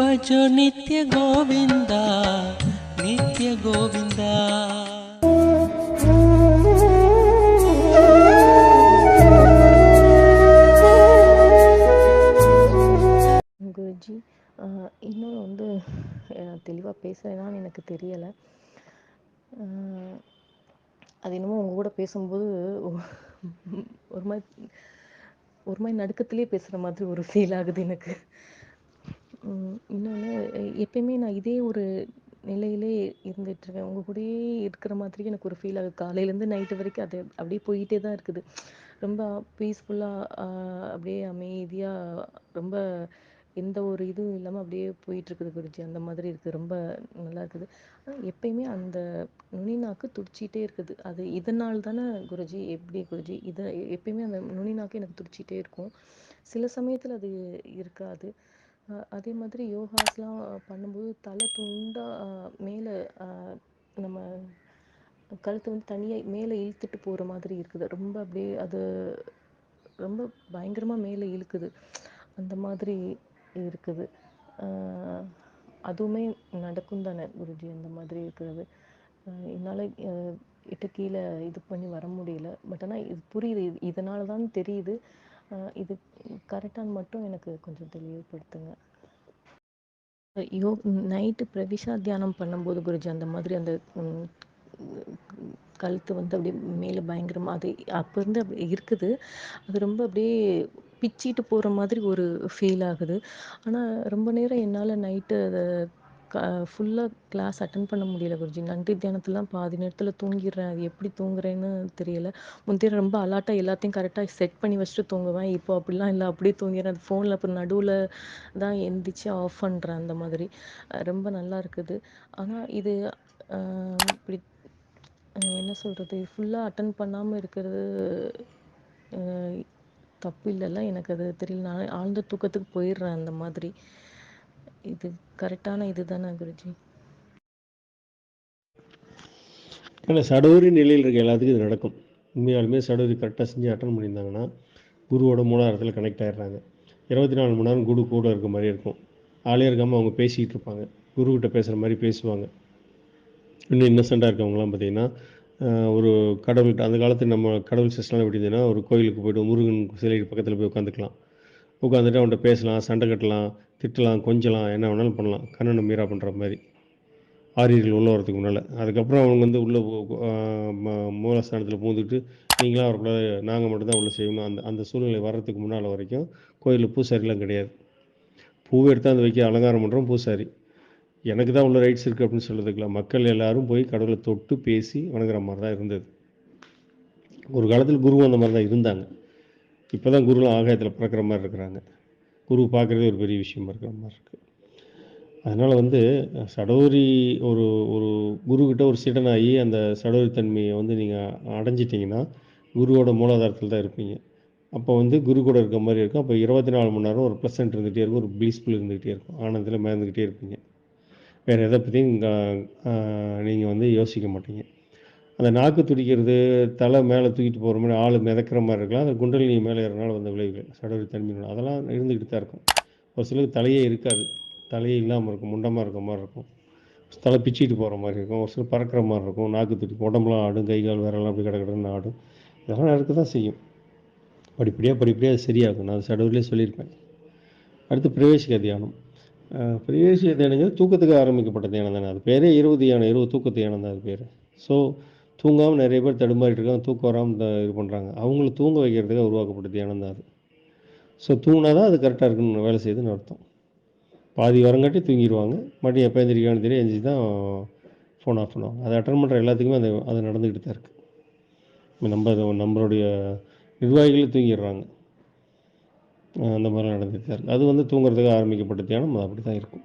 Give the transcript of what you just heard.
भजो நித்ய கோவிந்தா நித்ய கோவிந்தா குருஜி இன்னொன்று வந்து தெளிவாக பேசுகிறேனான்னு எனக்கு தெரியலை அது என்னமோ உங்கள் கூட பேசும்போது ஒரு மாதிரி ஒரு மாதிரி நடுக்கத்திலே பேசுகிற மாதிரி ஒரு ஃபீல் ஆகுது எனக்கு இன்னொன்று எப்பயுமே நான் இதே ஒரு நிலையிலே இருந்துகிட்ருக்கேன் உங்கள் கூடயே இருக்கிற மாதிரி எனக்கு ஒரு ஃபீல் ஆகுது. காலையிலேருந்து நைட்டு வரைக்கும் அது அப்படியே போயிட்டே தான் இருக்குது. ரொம்ப பீஸ்ஃபுல்லாக அப்படியே அமைதியாக ரொம்ப எந்த ஒரு இதுவும் இல்லாமல் அப்படியே போயிட்டுருக்குது குருஜி. அந்த மாதிரி இருக்குது. ரொம்ப நல்லா இருக்குது. ஆனால் எப்பயுமே அந்த நுனி நாக்கு துடிச்சிட்டே இருக்குது. அது இதனால் தானே குருஜி எப்படி குருஜி? இதை எப்பயுமே அந்த நுனி நாக்கு எனக்கு துடிச்சிட்டே இருக்கும். சில சமயத்தில் அது இருக்காது. அதே மாதிரி யோகாஸ்லாம் பண்ணும்போது தலை துண்டாக மேலே நம்ம கழுத்தை வந்து தனியாக மேலே இழுத்துட்டு போகிற மாதிரி இருக்குது. ரொம்ப அப்படியே அது ரொம்ப பயங்கரமாக மேலே இழுக்குது. அந்த மாதிரி இருக்குது. அதுவுமே நடக்கும் தானே குருஜி? அந்த மாதிரி இருக்கிறது. என்னால் இட்டு கீழே இது பண்ணி வர முடியல. பட் ஆனால் இது புரியுது. இதனால தான் தெரியுது. இது கரெக்டான்னு மட்டும் எனக்கு கொஞ்சம் தெளிவுபடுத்துங்க. யோ நைட்டு பிரவிஷா தியானம் பண்ணும்போது குருஜி அந்த மாதிரி அந்த கழுத்து வந்து அப்படியே மேலே பயங்கரமாக அது அப்போ இருந்து அப்படி இருக்குது. அது ரொம்ப அப்படியே பிச்சிட்டு போகிற மாதிரி ஒரு ஃபீல் ஆகுது. ஆனால் ரொம்ப நேரம் என்னால் நைட்டு அதை ஃபுல்லாக கிளாஸ் அட்டன் பண்ண முடியல குருஜி. நன்றி தியானத்துலாம் பாதி நேரத்தில் தூங்கிடுறேன். அது எப்படி தூங்குறேன்னு தெரியல. முந்தைய ரொம்ப அலாட்டாக எல்லாத்தையும் கரெக்டாக செட் பண்ணி வச்சுட்டு தூங்குவேன். இப்போ அப்படிலாம் இல்லை. அப்படியே தூங்கிடுறேன். அது ஃபோனில் அப்புறம் நடுவில் தான் எந்திரிச்சு ஆஃப் பண்ணுறேன் அந்த மாதிரி. ரொம்ப நல்லா இருக்குது. ஆனால் இது இப்படி என்ன சொல்கிறது ஃபுல்லாக அட்டன் பண்ணாமல் இருக்கிறது தப்பு இல்லைல்ல. எனக்கு அது தெரியல. நான் ஆழ்ந்த தூக்கத்துக்கு போயிடுறேன் அந்த மாதிரி. இது கரெக்டான இது தானே குருஜி? ஆனால் சடோரி நிலையில் இருக்க எல்லாத்துக்கும் இது நடக்கும். உண்மையாலுமே சடோரி கரெக்டாக செஞ்சு அட்டன் பண்ணியிருந்தாங்கன்னா குருவோட மூலாரத்தில் கனெக்ட் ஆகிடுறாங்க இருபத்தி நாலு மணி நேரம் குரு கூட இருக்க மாதிரி இருக்கும். ஆளே இருக்காமல் அவங்க பேசிக்கிட்டு இருப்பாங்க. குருக்கிட்ட பேசுகிற மாதிரி பேசுவாங்க. இன்னும் இன்னசென்ட்டாக இருக்கவங்களாம் பார்த்திங்கன்னா ஒரு கடவுள்கிட்ட அந்த காலத்தில் நம்ம கடவுள் சிஸ்டம்லாம் எப்படி இருந்ததுன்னா ஒரு கோயிலுக்கு போய்ட்டு முருகன் சிலைக்கு பக்கத்தில் போய் உட்காந்துக்கலாம். உட்காந்துட்டு அவன்கிட்ட பேசலாம் சண்டை கட்டலாம் திட்டலாம் கொஞ்சலாம் என்ன வேணாலும் பண்ணலாம். கண்ணனை மீறா பண்ணுற மாதிரி. ஆரியர்கள் உள்ளே வரதுக்கு முன்னால். அதுக்கப்புறம் அவங்க வந்து உள்ளே மூலஸ்தானத்தில் பூந்துக்கிட்டு நீங்களாம் வரக்கூடாது நாங்கள் மட்டும்தான் உள்ளே செய்யணும். அந்த அந்த சூழ்நிலை வர்றதுக்கு முன்னால் வரைக்கும் கோயிலில் பூசாரிலாம் கிடையாது. பூவை எடுத்து அந்த வைக்க அலங்காரம் பண்ணுறோம் பூசாரி. எனக்கு தான் உள்ள ரைட்ஸ் இருக்குது அப்படின்னு சொல்கிறதுக்குலாம் மக்கள் எல்லாரும் போய் கடவுளை தொட்டு பேசி வணங்குற மாதிரி தான் இருந்தது. ஒரு காலத்தில் குருவும் அந்த மாதிரி தான் இருந்தாங்க. இப்போ தான் குருலாம் ஆகாயத்தில் பிறக்கிற மாதிரி இருக்கிறாங்க. குரு பார்க்குறதே ஒரு பெரிய விஷயமா இருக்கிற மாதிரி இருக்குது அதனால் வந்து சடோரி ஒரு ஒரு குருக்கிட்ட ஒரு சிடனாகி அந்த சடோரி தன்மையை வந்து நீங்கள் அடைஞ்சிட்டிங்கன்னா குருவோட மூலாதாரத்தில் தான் இருப்பீங்க. அப்போ வந்து குரு கூட இருக்க மாதிரி இருக்கும். அப்போ இருபத்தி நாலு மணி நேரம் ஒரு ப்ளசன்ட் இருந்துகிட்டே இருக்கும். ஒரு ப்ளீஸ்ஃபுல் இருந்துகிட்டே இருக்கும். ஆனந்தத்தில் மேர்ந்துக்கிட்டே இருப்பீங்க. வேறு எதை பற்றியும் நீங்கள் வந்து யோசிக்க மாட்டீங்க. அந்த நாக்கு துடிக்கிறது தலை மேலே தூக்கிட்டு போகிற மாதிரி ஆள் மிதக்கிற மாதிரி இருக்கலாம். அந்த குண்டலினி மேலே ஏறனால வந்த விளைவுகள் சடவரி தன்மை அதெல்லாம் இருந்துக்கிட்டு தான் இருக்கும். ஒரு சிலருக்கு தலையே இருக்காது. தலையே இல்லாமல் இருக்கும் முண்டமாக இருக்க மாதிரி இருக்கும். தலை பிச்சுட்டு போகிற மாதிரி இருக்கும். ஒரு சிலர் பறக்கிற மாதிரி இருக்கும். நாக்கு துடி உடம்புலாம் ஆடும் கை கால் வேறெல்லாம் அப்படி கிடக்கிடன்னு ஆடும். இதெல்லாம் நடக்க தான் செய்யும். படிப்படியாக படிப்படியாக அது சரியாகும். நான் சடவுலேயே சொல்லியிருப்பேன். அடுத்து பிரவேசிக்க தியானம். பிரவேசிக்க தியானங்கிறது தூக்கத்துக்கு ஆரம்பிக்கப்பட்ட தியானம் தானே. அது பேரே இருபது தியானம் இருபது தூக்க தியானம் தான் அது பேர். ஸோ தூங்காமல் நிறைய பேர் தடுமாறிட்டு இருக்காங்க தூக்கம் வராமல் இது பண்ணுறாங்க அவங்கள தூங்க வைக்கிறதுக்காக உருவாக்கப்பட்ட தியானம் தான் அது. ஸோ தூங்கினா தான் அது கரெக்டாக இருக்குன்னு வேலை செய்யுதுன்னு அர்த்தம். பாதி வரங்காட்டி தூங்கிடுவாங்க மறுபடியும் எப்போ எந்திரிக்கான்னு தெரியும் எந்திரிச்சு தான் ஃபோன் ஆஃப் பண்ணுவாங்க. அதை அட்டன் பண்ணுற எல்லாத்துக்குமே அது அது நடந்துக்கிட்டு தான் இருக்குது நம்ம நம்மளுடைய நிர்வாகிகளும் தூங்கிடுறாங்க. அந்த மாதிரிலாம் நடந்துகிட்டு தான் இருக்குது அது வந்து தூங்குறதுக்கு ஆரம்பிக்கப்பட்ட தியானம். அது அப்படி தான் இருக்கும்.